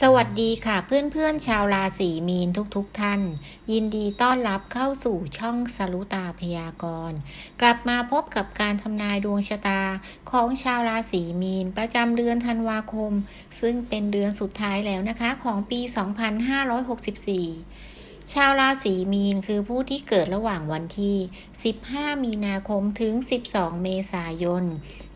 สวัสดีค่ะเพื่อนๆชาวราศีมีนทุกๆทท่าน ยินดีต้อนรับเข้าสู่ช่องสรุตาพยากรณ์กลับมาพบกับการทำนายดวงชะตาของชาวราศีมีน ประจำเดือนธันวาคม ซึ่งเป็นเดือนสุดท้ายแล้วนะคะของปี 2564 ชาวราศีมีนคือผู้ที่เกิดระหว่างวันที่ 15 มีนาคมถึง 12 เมษายน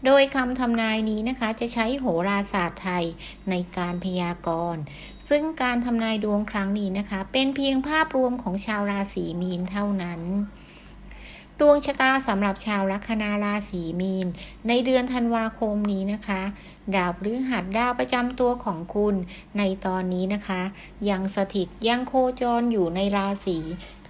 โดยคำทำนายนี้นะคะจะใช้โหราศาสตร์ไทยในการพยากรณ์ ซึ่งการทำนายดวงครั้งนี้นะคะ เป็นเพียงภาพรวมของชาวราศีมีนเท่านั้นดวงชะตาสำหรับชาวลัคนาราศีมีน ในเดือนธันวาคมนี้นะคะ ดาวพฤหัสดาวประจำตัวของคุณ ในตอนนี้นะคะ ยังสถิตยังโคจรอยู่ในราศี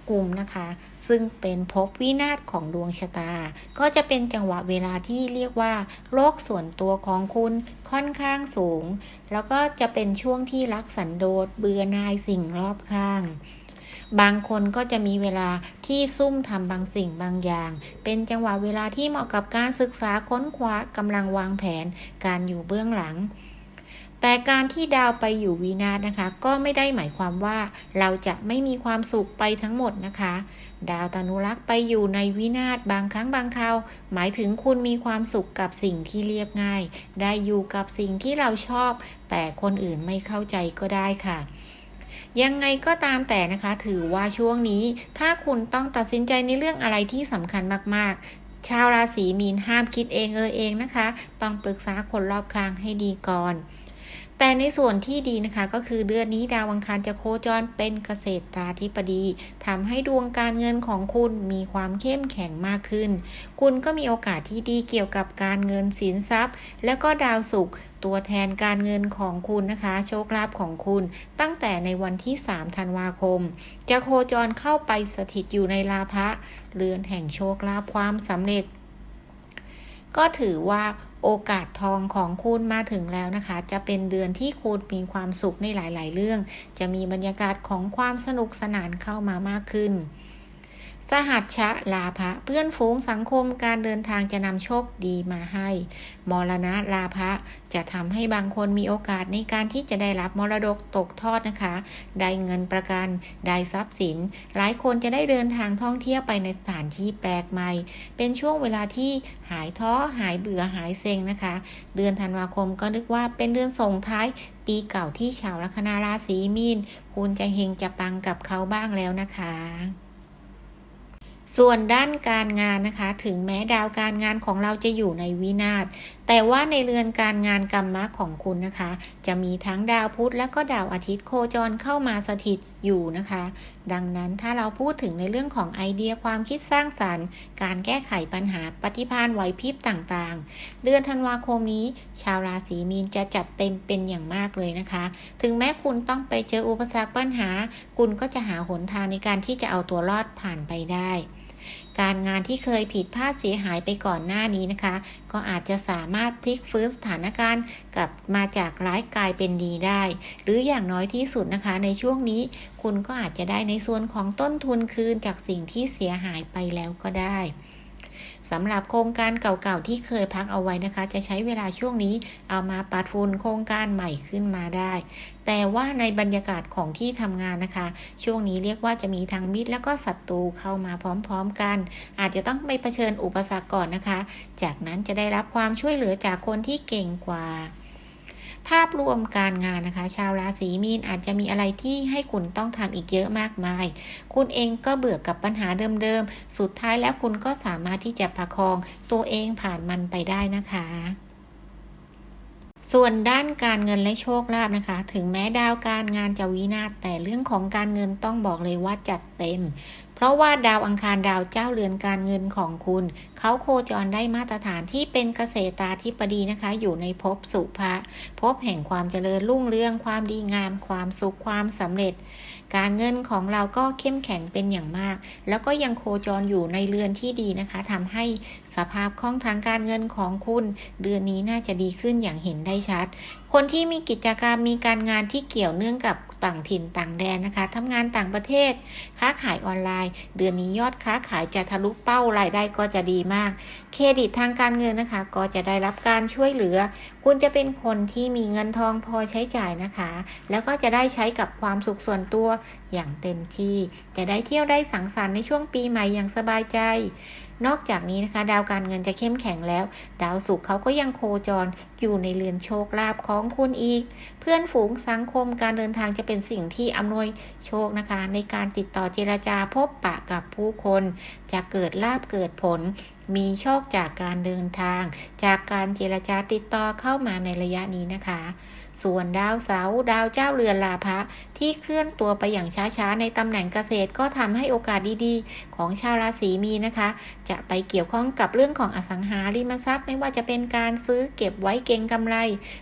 กุมนะคะ ซึ่งเป็นภพวินาศของดวงชะตา ก็จะเป็นจังหวะเวลาที่เรียกว่าโลกส่วนตัวของคุณค่อนข้างสูง แล้วก็จะเป็นช่วงที่รักสันโดษเบื่อหน่ายสิ่งรอบข้างบางคนก็จะมีเวลาที่ซุ่มทำบางสิ่งบางอย่าง เป็นจังหวะเวลาที่เหมาะกับการศึกษาค้นคว้ากำลังวางแผน การอยู่เบื้องหลัง แต่การที่ดาวไปอยู่วีนาศนะคะ ก็ไม่ได้หมายความว่าเราจะไม่มีความสุขไปทั้งหมดนะคะ ดาวตานุรักษ์ไปอยู่ในวินาศบางครั้งบางคราวหมายถึงคุณมีความสุขกับสิ่งที่เรียบง่าย ได้อยู่กับสิ่งที่เราชอบ แต่คนอื่นไม่เข้าใจก็ได้ค่ะยังไงก็ตามแต่นะคะ ถือว่าช่วงนี้ ถ้าคุณต้องตัดสินใจในเรื่องอะไรที่สำคัญมากๆ ชาวราศีมีนห้ามคิดเองเออเองนะคะ ต้องปรึกษาคนรอบข้างให้ดีก่อน แต่ในส่วนที่ดีนะคะก็คือเดือนนี้ดาวอังคารจะโคจรเป็นเกษตราธิบดีทำให้ดวงการเงินของคุณมีความเข้มแข็งมากขึ้น คุณก็มีโอกาสที่ดีเกี่ยวกับการเงินสินทรัพย์ แล้วก็ดาวศุกร์ตัวแทนการเงินของคุณนะคะ โชคลาภของคุณ ตั้งแต่ในวันที่ 3 ธันวาคม จะโคจรเข้าไปสถิตอยู่ในลาภะเรือนแห่งโชคลาภความสำเร็จ ก็ถือว่าโอกาสทองของคุณมาถึงแล้วนะคะ จะเป็นเดือนที่คุณมีความสุขในหลาย ๆ เรื่อง จะมีบรรยากาศของความสนุกสนานเข้ามามากขึ้น สหัชชะลาภะเพื่อนฝูงสังคมการเดินทางจะนำโชคดีมาให้ มรณะลาภะจะทำให้บางคนมีโอกาสในการที่จะได้รับมรดกตกทอดนะคะ ได้เงินประกัน ได้ทรัพย์สิน หลายคนจะได้เดินทางท่องเที่ยวไปในสถานที่แปลกใหม่ เป็นช่วงเวลาที่หายท้อหายเบื่อหายเซ็งนะคะ เดือนธันวาคมก็นึกว่าเป็นเดือนส่งท้ายปีเก่าที่ชาวลัคนาราศีมีนคุณจะเฮงจะปังกับเขาบ้างแล้วนะคะ ส่วนด้านการงานนะคะ ถึงแม้ดาวการงานของเราจะอยู่ในวินาศแต่ว่าในเรือนการงานกรรมะของคุณนะคะ จะมีทั้งดาวพุธและก็ดาวอาทิตย์โคจรเข้ามาสถิตอยู่นะคะ ดังนั้นถ้าเราพูดถึงในเรื่องของไอเดียความคิดสร้างสรรค์ การแก้ไขปัญหาปฏิภาณไหวพริบต่างๆ เดือนธันวาคมนี้ ชาวราศีมีนจะจัดเต็มเป็นอย่างมากเลยนะคะ ถึงแม้คุณต้องไปเจออุปสรรคปัญหา คุณก็จะหาหนทางในการที่จะเอาตัวรอดผ่านไปได้ การงานที่เคยผิดพลาดเสียหายไปก่อนหน้านี้นะคะ ก็อาจจะสามารถพลิกฟื้นสถานการณ์กลับมาจากร้ายกลายเป็นดีได้ หรืออย่างน้อยที่สุดนะคะ ในช่วงนี้คุณก็อาจจะได้ในส่วนของต้นทุนคืนจากสิ่งที่เสียหายไปแล้วก็ได้ สำหรับโครงการเก่าๆที่เคยพักเอาไว้นะคะ จะใช้เวลาช่วงนี้เอามาปัดฝุ่นโครงการใหม่ขึ้นมาได้ แต่ว่าในบรรยากาศของที่ทำงานนะคะ ช่วงนี้เรียกว่าจะมีทั้งมิตรแล้วก็ศัตรูเข้ามาพร้อมๆกัน อาจจะต้องไปเผชิญอุปสรรคก่อนนะคะ จากนั้นจะได้รับความช่วยเหลือจากคนที่เก่งกว่า ภาพรวมการงานนะคะ ชาวราศีมีนอาจจะมีอะไรที่ให้คุณต้องทำอีกเยอะมากมาย คุณเองก็เบื่อกับปัญหาเดิมๆ สุดท้ายแล้วคุณก็สามารถที่จะประคองตัวเองผ่านมันไปได้นะคะส่วนด้านการเงินและโชคลาภนะคะ ถึงแม้ดาวการงานจะวินาศแต่เรื่องของการเงินต้องบอกเลยว่าจัดเต็ม เพราะว่าดาวอังคารดาวเจ้าเรือนการเงินของคุณ เขาโคจรได้มาตรฐานที่เป็นเกษตราธิบดีนะคะ อยู่ในภพสุภะภพแห่งความเจริญรุ่งเรืองความดีงาม ความสุขความสำเร็จ การเงินของเราก็เข้มแข็งเป็นอย่างมาก แล้วก็ยังโคจรอยู่ในเรือนที่ดีนะคะทำให้สภาพคล่องทางการเงินของคุณ เดือนนี้น่าจะดีขึ้นอย่างเห็นได้ชัด คนที่มีกิจกรรมมีการงานที่เกี่ยวเนื่องกับต่างถิ่นต่างแดนนะคะทำงานต่างประเทศ ค้าขายออนไลน์เดือนนี้ยอดค้าขายจะทะลุเป้ารายได้ก็จะดีมาก เครดิตทางการเงินนะคะ ก็จะได้รับการช่วยเหลือ คุณจะเป็นคนที่มีเงินทองพอใช้จ่ายนะคะ แล้วก็จะได้ใช้กับความสุขส่วนตัวอย่างเต็มที่ จะได้เที่ยวได้สังสรรค์ในช่วงปีใหม่อย่างสบายใจ นอกจากนี้นะคะ ดาวการเงินจะเข้มแข็งแล้ว ดาวศุกร์เขาก็ยังโคจรอยู่ในเรือนโชคลาภของคุณอีก เพื่อนฝูงสังคมการเดินทางจะเป็นสิ่งที่อำนวยโชคนะคะ ในการติดต่อเจรจาพบปะกับผู้คน จะเกิดลาบเกิดผลมีโชคจากการเดินทาง จากการเจรจาติดต่อเข้ามาในระยะนี้นะคะ ส่วนดาวเสาร์ดาวเจ้าเรือนลาภะที่เคลื่อนตัวไปอย่างช้าๆ ในตำแหน่งเกษตรก็ทำให้โอกาสดีๆ ของชาวราศีมีนนะคะ จะไปเกี่ยวข้องกับเรื่องของอสังหาริมทรัพย์ ไม่ว่าจะเป็นการซื้อเก็บไว้เก็งกำไร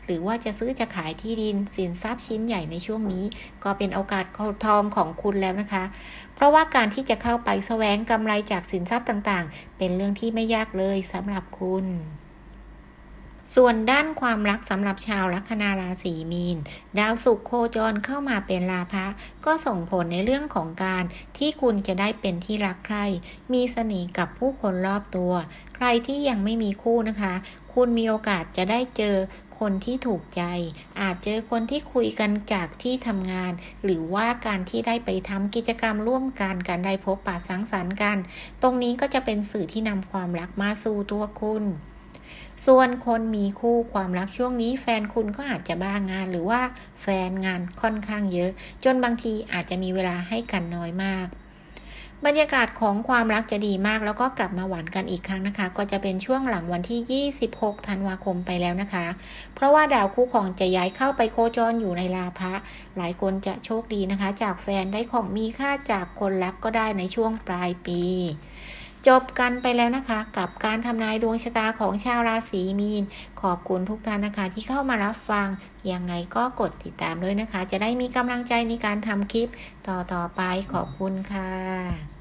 หรือว่าจะซื้อจะขายที่ดินสินทรัพย์ชิ้นใหญ่ในช่วงนี้ ก็เป็นโอกาสทองของคุณแล้วนะคะ เพราะว่าการที่จะเข้าไปแสวงกำไรจากสินทรัพย์ต่างๆ เป็นเรื่องที่ไม่ยากเลยสำหรับคุณ ส่วนด้านความรักสำหรับชาวลัคนาราศีมีน ดาวศุกร์โคจรเข้ามาเป็นลาภะก็ส่งผลในเรื่องของการที่คุณจะได้เป็นที่รักใคร มีเสน่ห์กับผู้คนรอบตัว ใครที่ยังไม่มีคู่นะคะ คุณมีโอกาสจะได้เจอคนที่ถูกใจ อาจเจอคนที่คุยกันจากที่ทำงาน หรือว่าการที่ได้ไปทำกิจกรรมร่วมกันการได้พบปะสังสรรค์กัน ตรงนี้ก็จะเป็นสื่อที่นำความรักมาสู่ตัวคุณ ส่วนคนมีคู่ความรักช่วงนี้ แฟนคุณก็อาจจะบ้างาน หรือว่าแฟนงานค่อนข้างเยอะ จนบางทีอาจจะมีเวลาให้กันน้อยมากบรรยากาศของความรักจะดีมาก แล้วก็กลับมาหวานกันอีกครั้งนะคะ ก็จะเป็นช่วงหลังวันที่ 26 ธันวาคมไปแล้วนะคะ เพราะว่าดาวคู่ครองจะย้ายเข้าไปโคจรอยู่ในลาภะหลายคนจะโชคดีนะคะ จากแฟนได้ของมีค่าจากคนรักก็ได้ในช่วงปลายปี จบกันไปแล้วนะคะ กับการทำนายดวงชะตาของชาวราศีมีน ขอบคุณทุกท่านนะคะที่เข้ามารับฟัง ยังไงก็กดติดตามด้วยนะคะ จะได้มีกำลังใจในการทำคลิปต่อๆไปขอบคุณค่ะ